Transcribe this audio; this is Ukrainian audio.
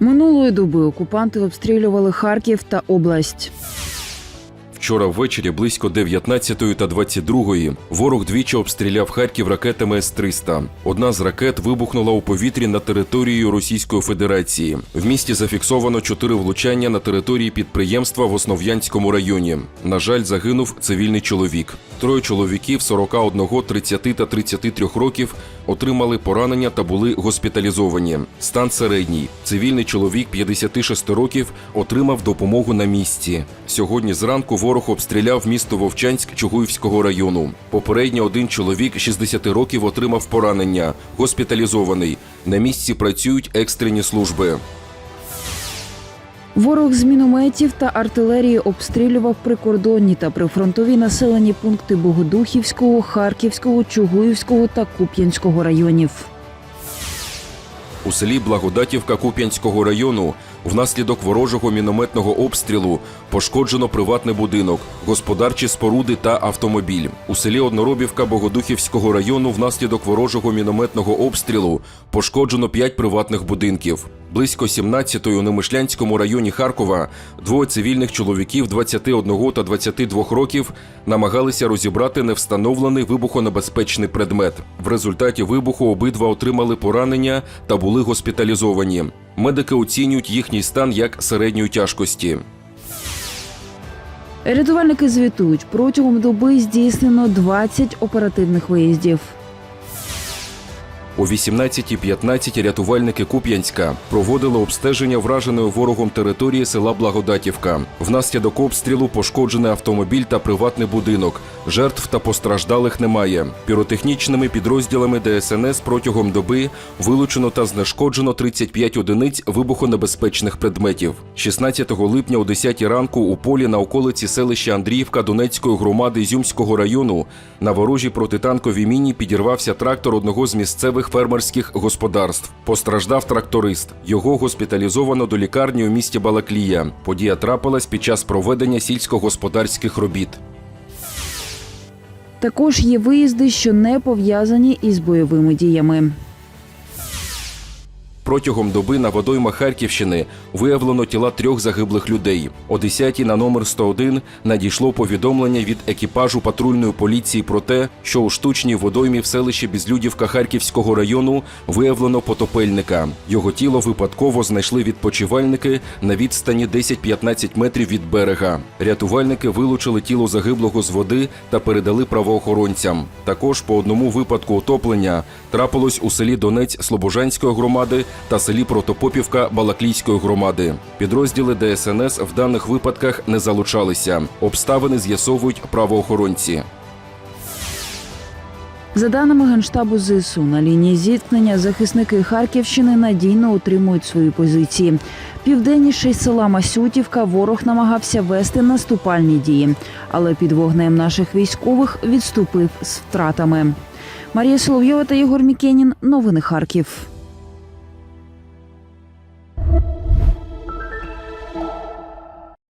Минулої доби окупанти обстрілювали Харків та область. Вчора ввечері близько 19 та 22 ворог двічі обстріляв Харків ракетами С-300. Одна з ракет вибухнула у повітрі на території Російської Федерації. В місті зафіксовано чотири влучання на території підприємства в Основ'янському районі. На жаль, загинув цивільний чоловік. Троє чоловіків 41, 30 та 33 років отримали поранення та були госпіталізовані. Стан середній. Цивільний чоловік 56 років отримав допомогу на місці. Сьогодні зранку ворог обстріляв місто Вовчанськ Чугуївського району. Попередньо один чоловік 60 років отримав поранення, госпіталізований. На місці працюють екстрені служби. Ворог з мінометів та артилерії обстрілював прикордонні та прифронтові населені пункти Богодухівського, Харківського, Чугуївського та Куп'янського районів. У селі Благодатівка Куп'янського району внаслідок ворожого мінометного обстрілу пошкоджено приватний будинок, господарчі споруди та автомобіль. У селі Одноробівка Богодухівського району внаслідок ворожого мінометного обстрілу пошкоджено 5 приватних будинків. Близько 17-ї у Немишлянському районі Харкова двоє цивільних чоловіків 21 та 22 років намагалися розібрати невстановлений вибухонебезпечний предмет. В результаті вибуху обидва отримали поранення та були госпіталізовані. Медики оцінюють їхній стан як середньої тяжкості. Рятувальники звітують, протягом доби здійснено 20 оперативних виїздів. О 18.15 рятувальники Куп'янська проводили обстеження враженої ворогом території села Благодатівка. Внаслідок обстрілу пошкоджений автомобіль та приватний будинок. Жертв та постраждалих немає. Піротехнічними підрозділами ДСНС протягом доби вилучено та знешкоджено 35 одиниць вибухонебезпечних предметів. 16 липня о 10 ранку у полі на околиці селища Андріївка Донецької громади Ізюмського району на ворожій протитанковій міні підірвався трактор одного з місцевих фермерських господарств. Постраждав тракторист. Його госпіталізовано до лікарні у місті Балаклія. Подія трапилась під час проведення сільськогосподарських робіт. Також є виїзди, що не пов'язані із бойовими діями. Протягом доби на водоймах Харківщини виявлено тіла трьох загиблих людей. О 10 на номер 101 надійшло повідомлення від екіпажу патрульної поліції про те, що у штучній водоймі в селищі Безлюдівка Харківського району виявлено потопельника. Його тіло випадково знайшли відпочивальники на відстані 10-15 метрів від берега. Рятувальники вилучили тіло загиблого з води та передали правоохоронцям. Також по одному випадку утоплення трапилось у селі Донець Слобожанської громади та селі Протопопівка Балаклійської громади. Підрозділи ДСНС в даних випадках не залучалися. Обставини з'ясовують правоохоронці. За даними Генштабу ЗСУ, на лінії зіткнення захисники Харківщини надійно утримують свої позиції. Південніше села Масютівка ворог намагався вести наступальні дії, але під вогнем наших військових відступив з втратами. Марія Соловйова та Єгор Мікенін. Новини Харків.